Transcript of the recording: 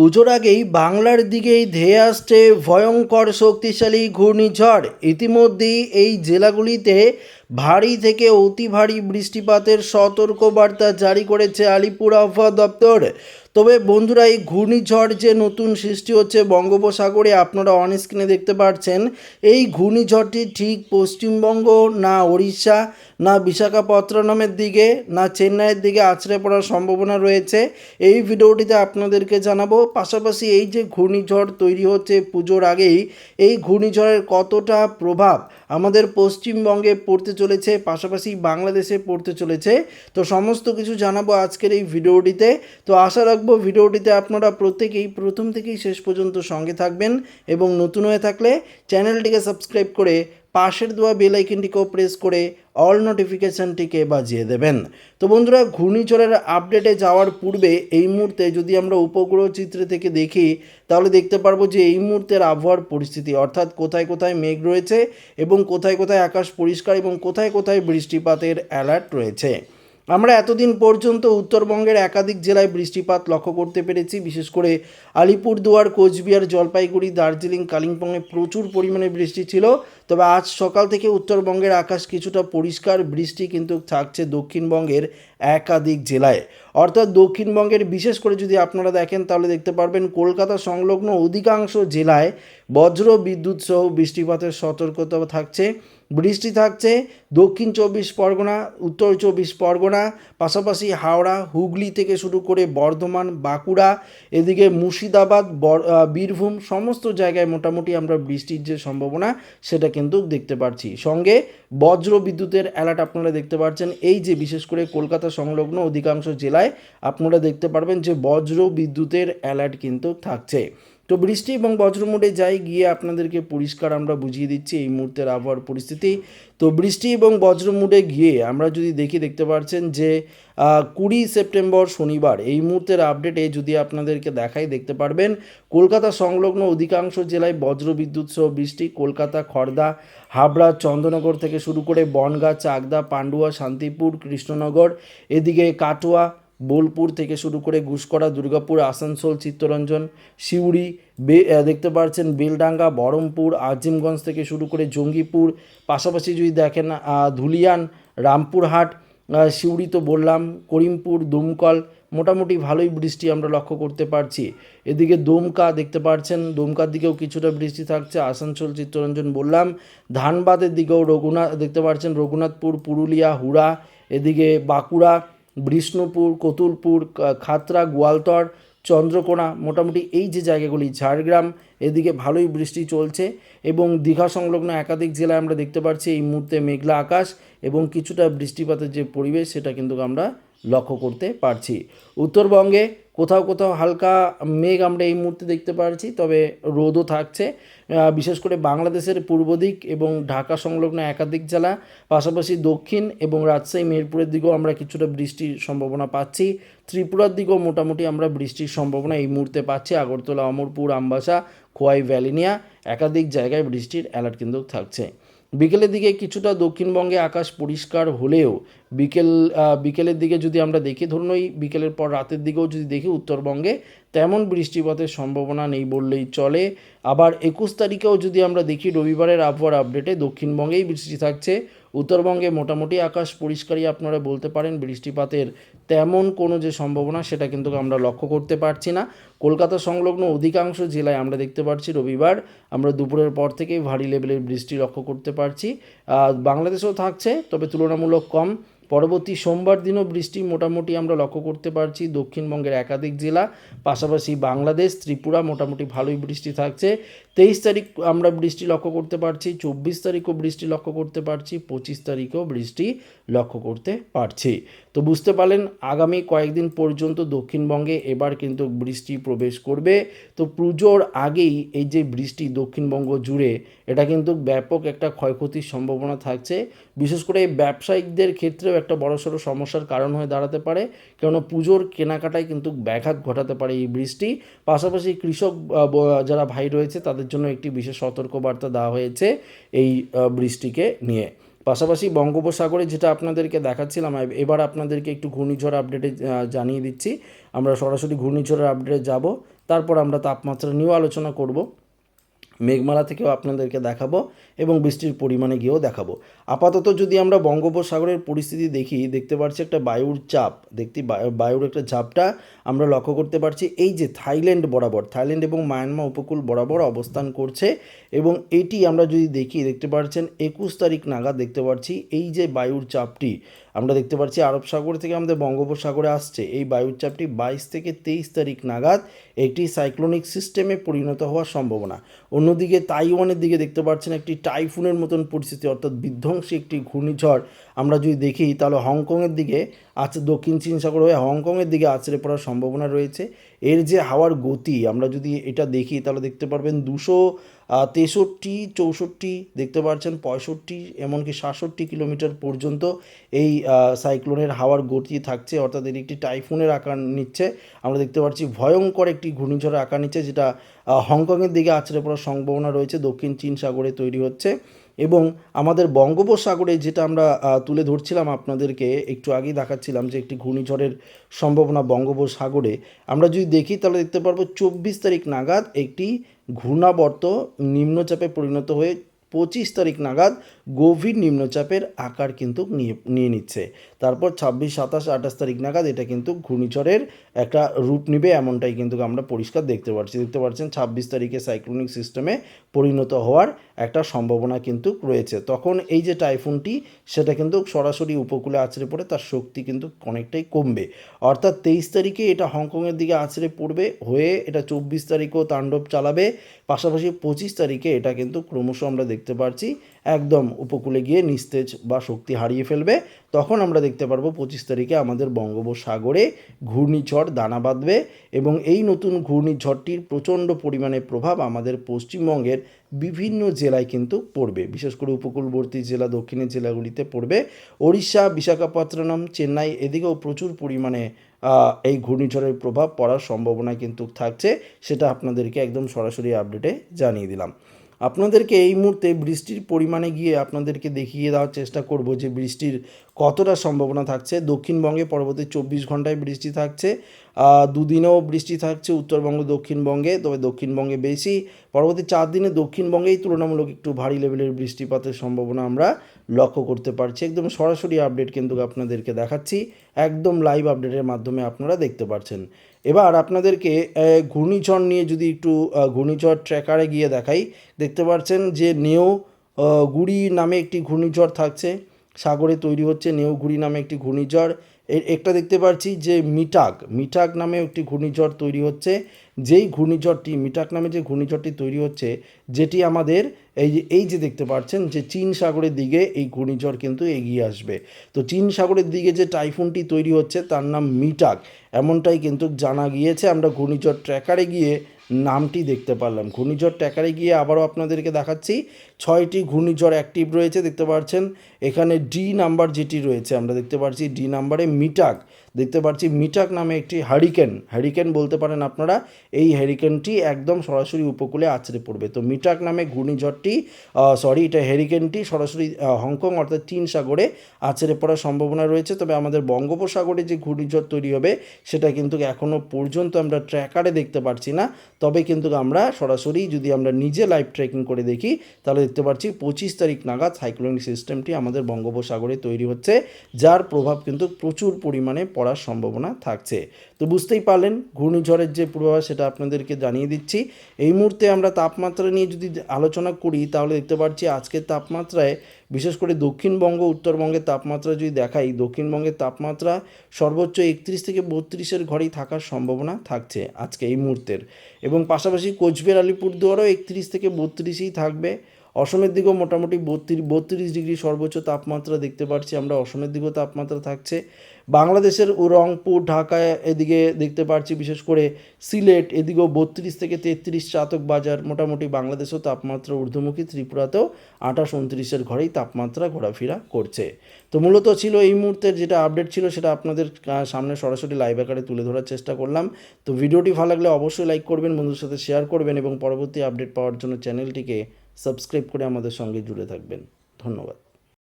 পুজোর আগেই বাংলার দিকেই ধেয়ে আসছে ভয়ঙ্কর শক্তিশালী ঘূর্ণিঝড়। ইতিমধ্যেই এই জেলাগুলিতে ভারী থেকে অতি ভারী বৃষ্টিপাতের সতর্কবার্তা জারি করেছে আলিপুর আবহাওয়া দপ্তর। তবে বন্ধুরা, এই ঘূর্ণিঝড় যে নতুন সৃষ্টি হচ্ছে বঙ্গোপসাগরে, আপনারা অন স্ক্রিনে দেখতে পাচ্ছেন এই ঘূর্ণিঝড়টি ঠিক পশ্চিমবঙ্গ, না ওড়িশা, না বিশাখাপত্তনমের দিকে, না চেন্নাইয়ের দিকে আছড়ে পড়ার সম্ভাবনা রয়েছে। এই ভিডিওটিতে আপনাদেরকে জানাব, পাশাপাশি এই যে ঘূর্ণিঝড় তৈরি হচ্ছে পুজোর আগেই, এই ঘূর্ণিঝড়ের কতটা প্রভাব আমাদের পশ্চিমবঙ্গে পড়তে চলেছে, পাশাপাশি বাংলাদেশে পড়তে চলেছে। তো সমস্ত কিছু জানাব আজকের এই ভিডিওটিতে। তো আশা রাখব ভিডিওটিতে আপনারা প্রত্যেকেই প্রথম থেকেই শেষ পর্যন্ত সঙ্গে থাকবেন এবং নতুন হয়ে থাকলে চ্যানেলটিকে সাবস্ক্রাইব করে পাশের দেওয়া বেল আইকনটিকেও প্রেস করে অল নোটিফিকেশানটিকে বাজিয়ে দেবেন। তো বন্ধুরা, ঘূর্ণিঝড়ের আপডেটে যাওয়ার পূর্বে এই মুহূর্তে যদি আমরা উপগ্রহ চিত্রে থেকে দেখি, তাহলে দেখতে পারব যে এই মুহূর্তের আবহাওয়ার পরিস্থিতি, অর্থাৎ কোথায় কোথায় মেঘ রয়েছে এবং কোথায় কোথায় আকাশ পরিষ্কার এবং কোথায় কোথায় বৃষ্টিপাতের অ্যালার্ট রয়েছে। আমরা এতদিন পর্যন্ত উত্তরবঙ্গের একাধিক জেলায় বৃষ্টিপাত লক্ষ্য করতে পেরেছি, বিশেষ করে আলিপুরদুয়ার, কোচবিহার, জলপাইগুড়ি, দার্জিলিং, কালিম্পংয়ে প্রচুর পরিমাণে বৃষ্টি ছিল। তবে আজ সকাল থেকে উত্তরবঙ্গের আকাশ কিছুটা পরিষ্কার, বৃষ্টি কিন্তু থাকছে দক্ষিণবঙ্গের একাধিক জেলায়। অর্থাৎ দক্ষিণবঙ্গের বিশেষ করে যদি আপনারা দেখেন, তাহলে দেখতে পারবেন কলকাতা সংলগ্ন অধিকাংশ জেলায় বজ্র বিদ্যুৎ সহ বৃষ্টিপাতের সতর্কতা থাকছে। বৃষ্টি থাকছে, দক্ষিণ চব্বিশ পরগনা, উত্তর চব্বিশ পরগনা, পাশাপাশি হাওড়া, হুগলি থেকে শুরু করে বর্ধমান, বাঁকুড়া, এদিকে মুর্শিদাবাদ, বর- বীরভূম, সমস্ত জায়গায় মোটামুটি আমরা বৃষ্টির যে সম্ভাবনা সেটা কিন্তু দেখতে পাচ্ছি সঙ্গে বজ্র বিদ্যুতের অ্যালার্ট আপনারা দেখতে পাচ্ছেন এই যে বিশেষ করে কলকাতা সংলগ্ন অধিকাংশ জেলায় আপনারা দেখতে পারবেন যে বজ্র বিদ্যুতের অ্যালার্ট কিন্তু থাকছে। তো বৃষ্টি এবং বজ্রমুডে যাই গিয়ে আপনাদেরকে পরিষ্কার আমরা বুঝিয়ে দিচ্ছি এই মুহূর্তের আবহাওয়ার পরিস্থিতি। তো বৃষ্টি এবং বজ্রমুডে গিয়ে আমরা যদি দেখি, দেখতে পাচ্ছেন যে কুড়ি সেপ্টেম্বর শনিবার এই মুহূর্তের আপডেটে যদি আপনাদেরকে দেখাই, দেখতে পারবেন কলকাতা সংলগ্ন অধিকাংশ জেলায় বজ্রবিদ্যুৎ সহ বৃষ্টি। কলকাতা খড়দা হাবড়া চন্দ্রনগর থেকে শুরু করে বনগাঁ, চাকদা, পান্ডুয়া, শান্তিপুর, কৃষ্ণনগর, এদিকে কাটোয়া বোলপুর থেকে শুরু করে ঘুষকরা দুর্গাপুর, আসানসোল, চিত্তরঞ্জন, সিউড়ি, বে দেখতে পাচ্ছেন বেলডাঙ্গা, বহরমপুর, আজিমগঞ্জ থেকে শুরু করে জঙ্গিপুর, পাশাপাশি যদি দেখেন ধুলিয়ান, রামপুরহাট সিউড়ি তো বললাম, করিমপুর, দুমকল, মোটামুটি ভালোই বৃষ্টি আমরা লক্ষ্য করতে পারছি। এদিকে দমকা দেখতে পাচ্ছেন দমকার দিকেও কিছুটা বৃষ্টি থাকছে, আসানসোল, চিত্তরঞ্জন বললাম। ধানবাদের দিকেও রঘুনাথ, দেখতে পাচ্ছেন রঘুনাথপুর, পুরুলিয়া, হুড়া, এদিকে বাঁকুড়া বিষ্ণুপুর, কতুলপুর খাতরা, গোয়ালতর, চন্দ্রকোনা, মোটামুটি এই যে জায়গাগুলি, ঝাড়গ্রাম, এদিকে ভালোই বৃষ্টি চলছে এবং দীঘা সংলগ্ন একাধিক জেলায় আমরা দেখতে পাচ্ছি এই মুহূর্তে মেঘলা আকাশ এবং কিছুটা বৃষ্টিপাতের যে পরিবেশ, সেটা কিন্তু আমরা লক্ষ্য করতে পারছি। উত্তরবঙ্গে কোথাও কোথাও হালকা মেঘ আমরা এই মুহূর্তে দেখতে পারছি, তবে রোদও থাকছে। বিশেষ করে বাংলাদেশের পূর্ব দিক এবং ঢাকা সংলগ্ন একাধিক জেলা, পাশাপাশি দক্ষিণ এবং রাজশাহী মেহেরপুরের দিকেও আমরা কিছুটা বৃষ্টির সম্ভাবনা পাচ্ছি। ত্রিপুরার দিকেও মোটামুটি আমরা বৃষ্টির সম্ভাবনা এই মুহূর্তে পাচ্ছি। আগরতলা, অমরপুর, আমবাসা, খোয়াই, ভ্যালিনিয়া একাধিক জায়গায় বৃষ্টির অ্যালার্ট কিন্তু থাকছে। বিকেলের দিকে কিছুটা দক্ষিণবঙ্গে আকাশ পরিষ্কার হলেও বিকেল বিকেলের দিকে যদি আমরা দেখি, ধরুন ওই বিকেলের পর রাতের দিকেও যদি দেখি উত্তরবঙ্গে তেমন বৃষ্টিপাতের সম্ভাবনা নেই বললেই চলে। আবার একুশ তারিখেও যদি আমরা দেখি রবিবারের আবহাওয়ার আপডেটে দক্ষিণবঙ্গেই বৃষ্টি থাকছে। উত্তরবঙ্গে মোটামুটি আকাশ পরিষ্কারই আপনারা বলতে পারেন, বৃষ্টিপাতের তেমন কোনো যে সম্ভাবনা সেটা কিন্তু আমরা লক্ষ্য করতে পারছি না। কলকাতা সংলগ্ন অধিকাংশ জেলায় আমরা দেখতে পাচ্ছি রবিবার আমরা দুপুরের পর থেকেই ভারী লেভেলের বৃষ্টি লক্ষ্য করতে পারছি। বাংলাদেশেও থাকছে, তবে তুলনামূলক কম। পরবর্তী সোমবার দিনও বৃষ্টি মোটামুটি আমরা লক্ষ্য করতে পারছি দক্ষিণবঙ্গের একাধিক জেলা, পাশাপাশি বাংলাদেশ, ত্রিপুরা মোটামুটি ভালোই বৃষ্টি থাকছে। তেইশ তারিখ আমরা বৃষ্টি লক্ষ্য করতে পারছি, চব্বিশ তারিখও বৃষ্টি লক্ষ্য করতে পারছি, পঁচিশ তারিখেও বৃষ্টি লক্ষ্য করতে পারছি। তো বুঝতে পারলেন, আগামী কয়েকদিন পর্যন্ত দক্ষিণবঙ্গে এবার কিন্তু বৃষ্টি প্রবেশ করবে। তো পুজোর আগেই এই যে বৃষ্টি দক্ষিণবঙ্গ জুড়ে, এটা কিন্তু ব্যাপক একটা ক্ষয়ক্ষতির সম্ভাবনা থাকছে। বিশেষ করে এই ব্যবসায়িকদের ক্ষেত্রেও একটা বড়সড় সমস্যার কারণ হয়ে দাঁড়াতে পারে, কেননা পুজোর কেনাকাটায় কিন্তু ব্যাঘাত ঘটাতে পারে এই বৃষ্টি। পাশাপাশি কৃষক যারা ভাই রয়েছে, তাদের জন্য একটি বিশেষ সতর্কবার্তা দেওয়া হয়েছে এই বৃষ্টিকে নিয়ে। পাশাপাশি বঙ্গোপসাগরে যেটা আপনাদেরকে দেখাচ্ছিলাম এবার আপনাদেরকে একটু ঘূর্ণিঝড় আপডেটে জানিয়ে দিচ্ছি। আমরা সরাসরি ঘূর্ণিঝড়ের আপডেটে যাব, তারপর আমরা তাপমাত্রা নিয়েও আলোচনা করব। মেঘমালা থেকেও আপনাদেরকে দেখাবো এবং বৃষ্টির পরিমাণে গিয়েও দেখাবো। আপাতত যদি আমরা বঙ্গোপসাগরের পরিস্থিতি দেখি, দেখতে পাচ্ছি একটা বায়ুর চাপ। দেখতে বায়ু- বায়ুর একটা চাপটা আমরা লক্ষ্য করতে পারছি। এই যে থাইল্যান্ড বরাবর, থাইল্যান্ড এবং মায়ানমার উপকূল বরাবর অবস্থান করছে এবং এটি আমরা যদি দেখি, দেখতে পাচ্ছেন একুশ তারিখ নাগাদ দেখতে পাচ্ছি এই যে বায়ুর চাপটি আমরা দেখতে পাচ্ছি আরব সাগর থেকে আমাদের বঙ্গোপসাগরে আসছে। এই বায়ুর চাপটি বাইশ থেকে তেইশ তারিখ নাগাদ একটি সাইক্লোনিক সিস্টেমে পরিণত হওয়ার সম্ভাবনা। অন্যদিকে তাইওয়ানের দিকে দেখতে পাচ্ছেন একটি টাইফুনের মতন পরিস্থিতি, অর্থাৎ বিধ্বংসী একটি ঘূর্ণিঝড়। আমরা যদি দেখি, তাহলে হংকংয়ের দিকে আছে দক্ষিণ চীন সাগর হয়ে হংকংয়ের দিকে আছড়ে পড়ার সম্ভাবনা রয়েছে। এর যে হাওয়ার গতি, আমরা যদি এটা দেখি, তাহলে দেখতে পারবেন দুশো তেষট্টি, চৌষট্টি দেখতে পাচ্ছেন, পঁয়ষট্টি, এমনকি সাতষট্টি কিলোমিটার পর্যন্ত এই সাইক্লোনের হাওয়ার গতি থাকছে, অর্থাৎ এটি একটি টাইফুনের আকার নিচ্ছে। আমরা দেখতে পাচ্ছি ভয়ঙ্কর একটি ঘূর্ণিঝড়ের আকার নিচ্ছে, যেটা হংকংয়ের দিকে আছড়ে পড়ার সম্ভাবনা রয়েছে। দক্ষিণ চীন সাগরে তৈরি হচ্ছে। এবং আমাদের বঙ্গোপসাগরে যেটা আমরা তুলে ধরছিলাম আপনাদেরকে, একটু আগেই দেখাচ্ছিলাম যে একটি ঘূর্ণিঝড়ের সম্ভাবনা বঙ্গোপসাগরে। আমরা যদি দেখি, তাহলে দেখতে পারব চব্বিশ তারিখ নাগাদ একটি ঘূর্ণাবর্ত নিম্নচাপে পরিণত হয়ে পঁচিশ তারিখ নাগাদ গভীর নিম্নচাপের আকার কিন্তু নিয়ে নিয়ে নিচ্ছে। তারপর ছাব্বিশ, সাতাশ, আঠাশ তারিখ নাগাদ এটা কিন্তু ঘূর্ণিঝড়ের একটা রূপ নেবে, এমনটাই কিন্তু আমরা পরিষ্কার দেখতে পাচ্ছি দেখতে পাচ্ছেন ছাব্বিশ তারিখে সাইক্লোনিক সিস্টেমে পরিণত হওয়ার একটা সম্ভাবনা কিন্তু রয়েছে। তখন এই যে টাইফুনটি, সেটা কিন্তু সরাসরি উপকূলে আছড়ে পড়ে, তার শক্তি কিন্তু অনেকটাই কমবে। অর্থাৎ তেইশ তারিখে এটা হংকংয়ের দিকে আছড়ে পড়বে, হয়ে এটা চব্বিশ তারিখেও তাণ্ডব চালাবে। পাশাপাশি পঁচিশ তারিখে এটা কিন্তু ক্রমশ আমরা দেখতে পাচ্ছি একদম উপকূলে গিয়ে নিস্তেজ বা শক্তি হারিয়ে ফেলবে। তখন আমরা দেখতে পারব পঁচিশ তারিখে আমাদের বঙ্গোপসাগরে ঘূর্ণিঝড় দানা বাঁধবে এবং এই নতুন ঘূর্ণিঝড়টির প্রচণ্ড পরিমাণে প্রভাব আমাদের পশ্চিমবঙ্গের বিভিন্ন জেলায় কিন্তু পড়বে। বিশেষ করে উপকূলবর্তী জেলা, দক্ষিণের জেলাগুলিতে পড়বে। ওড়িশা, বিশাখাপত্তনম, চেন্নাই এদিকেও প্রচুর পরিমাণে এই ঘূর্ণিঝড়ের প্রভাব পড়ার সম্ভাবনা কিন্তু থাকছে। সেটা আপনাদেরকে একদম সরাসরি আপডেটে জানিয়ে দিলাম। আপনাদেরকে এই মুহূর্তে বৃষ্টির পরিমাণে গিয়ে আপনাদেরকে দেখিয়ে দেওয়ার চেষ্টা করব যে বৃষ্টির কতটা সম্ভাবনা থাকছে? দক্ষিণবঙ্গে পরবর্তী চব্বিশ ঘন্টায় বৃষ্টি থাকছে দুদিনেও বৃষ্টি থাকছে, উত্তরবঙ্গ, দক্ষিণবঙ্গে, তবে দক্ষিণবঙ্গে বেশি। পরবর্তী চার দিনে দক্ষিণবঙ্গেই তুলনামূলক একটু ভারী লেভেলের বৃষ্টিপাতের সম্ভাবনা আমরা লক্ষ্য করতে পারছি। একদম সরাসরি আপডেট কিন্তু আপনাদেরকে দেখাচ্ছি। একদম লাইভ আপডেটের মাধ্যমে আপনারা দেখতে পাচ্ছেন এবার আপনাদেরকে ঘূর্ণিঝড় নিয়ে যদি একটু ঘূর্ণিঝড় ট্র্যাকারে গিয়ে দেখাই, দেখতে পাচ্ছেন যে নেও গুড়ি নামে একটি ঘূর্ণিঝড় থাকছে। সাগরে তৈরি হচ্ছে নেউগুড়ি নামে একটি ঘূর্ণিঝড়। এর একটা দেখতে পাচ্ছি যে মিটাক মিটাক নামে একটি ঘূর্ণিঝড় তৈরি হচ্ছে। যেই ঘূর্ণিঝড়টি, মিটাক নামে যে ঘূর্ণিঝড়টি তৈরি হচ্ছে, যেটি আমাদের এই যে এই যে দেখতে পাচ্ছেন যে চীন সাগরের দিকে এই ঘূর্ণিঝড় কিন্তু এগিয়ে আসবে। তো চীন সাগরের দিকে যে টাইফুনটি তৈরি হচ্ছে, তার নাম মিটাক। এমনটাই কিন্তু জানা গিয়েছে। আমরা ঘূর্ণিঝড় ট্র্যাকারে গিয়ে নামটি দেখতে পারলাম। ঘূর্ণিঝড় ট্র্যাকারে গিয়ে আবারও আপনাদেরকে দেখাচ্ছি। ছয়টি ঘূর্ণিঝড় অ্যাক্টিভ রয়েছে, দেখতে পাচ্ছেন এখানে ডি নাম্বার যেটি রয়েছে, আমরা দেখতে পাচ্ছি ডি নাম্বারে মিটাক। দেখতে পাচ্ছি মিটাক নামে একটি হারিকেন হ্যারিকেন বলতে পারেন আপনারা, এই হ্যারিকেনটি একদম সরাসরি উপকূলে আছড়ে পড়বে। তো মিটাক নামে ঘূর্ণিঝড়টি সরি এটা হ্যারিকেনটি সরাসরি হংকং অর্থাৎ চীন সাগরে আছড়ে পড়ার সম্ভাবনা রয়েছে। তবে আমাদের বঙ্গোপসাগরে যে ঘূর্ণিঝড় তৈরি হবে, সেটা কিন্তু এখনও পর্যন্ত আমরা ট্র্যাকারে দেখতে পাচ্ছি না। তবে কিন্তু আমরা সরাসরি যদি আমরা নিজে লাইভ ট্রেকিং করে দেখি, তাহলে দেখতে পাচ্ছি, পঁচিশ তারিখ নাগাদ সাইক্লোনিক সিস্টেমটি আমাদের বঙ্গোপসাগরে তৈরি হচ্ছে, যার প্রভাব কিন্তু প্রচুর পরিমাণে পড়ার সম্ভাবনা থাকছে। তো বুঝতেই পারলেন, ঘূর্ণিঝড়ের যে পূর্বাভাস, সেটা আপনাদেরকে জানিয়ে দিচ্ছি। এই মুহূর্তে আমরা তাপমাত্রা নিয়ে যদি আলোচনা করি, তাহলে দেখতে পাচ্ছি আজকের তাপমাত্রায়, বিশেষ করে দক্ষিণবঙ্গ, উত্তরবঙ্গের তাপমাত্রা যদি দেখাই, দক্ষিণবঙ্গের তাপমাত্রা সর্বোচ্চ একত্রিশ থেকে বত্রিশের ঘরেই থাকার সম্ভাবনা থাকছে আজকে এই মুহূর্তের। এবং পাশাপাশি কোচবিহার, আলিপুরদুয়ারও একত্রিশ থেকে বত্রিশেই থাকবে। অসমের দিকেও মোটামুটি বত্রিশ বত্রিশ ডিগ্রি সর্বোচ্চ তাপমাত্রা দেখতে পাচ্ছি আমরা। অসমের দিকেও তাপমাত্রা থাকছে। বাংলাদেশের রংপুর, ঢাকায় এদিকে দেখতে পাচ্ছি, বিশেষ করে সিলেট, এদিকেও বত্রিশ থেকে তেত্রিশ চাতক বাজার। মোটামুটি বাংলাদেশেও তাপমাত্রা ঊর্ধ্বমুখী, ত্রিপুরাতেও আঠাশ, উনত্রিশের ঘরেই তাপমাত্রা ঘোরাফেরা করছে। তো মূলত ছিল এই মুহূর্তের যেটা আপডেট ছিল, সেটা আপনাদের সামনে সরাসরি লাইভ আকারে তুলে ধরার চেষ্টা করলাম। তো ভিডিওটি ভালো লাগলে অবশ্যই লাইক করবেন, বন্ধুদের সাথে শেয়ার করবেন এবং পরবর্তী আপডেট পাওয়ার জন্য চ্যানেলটিকে সাবস্ক্রাইব করে আমাদের সঙ্গে জুড়ে থাকবেন। ধন্যবাদ।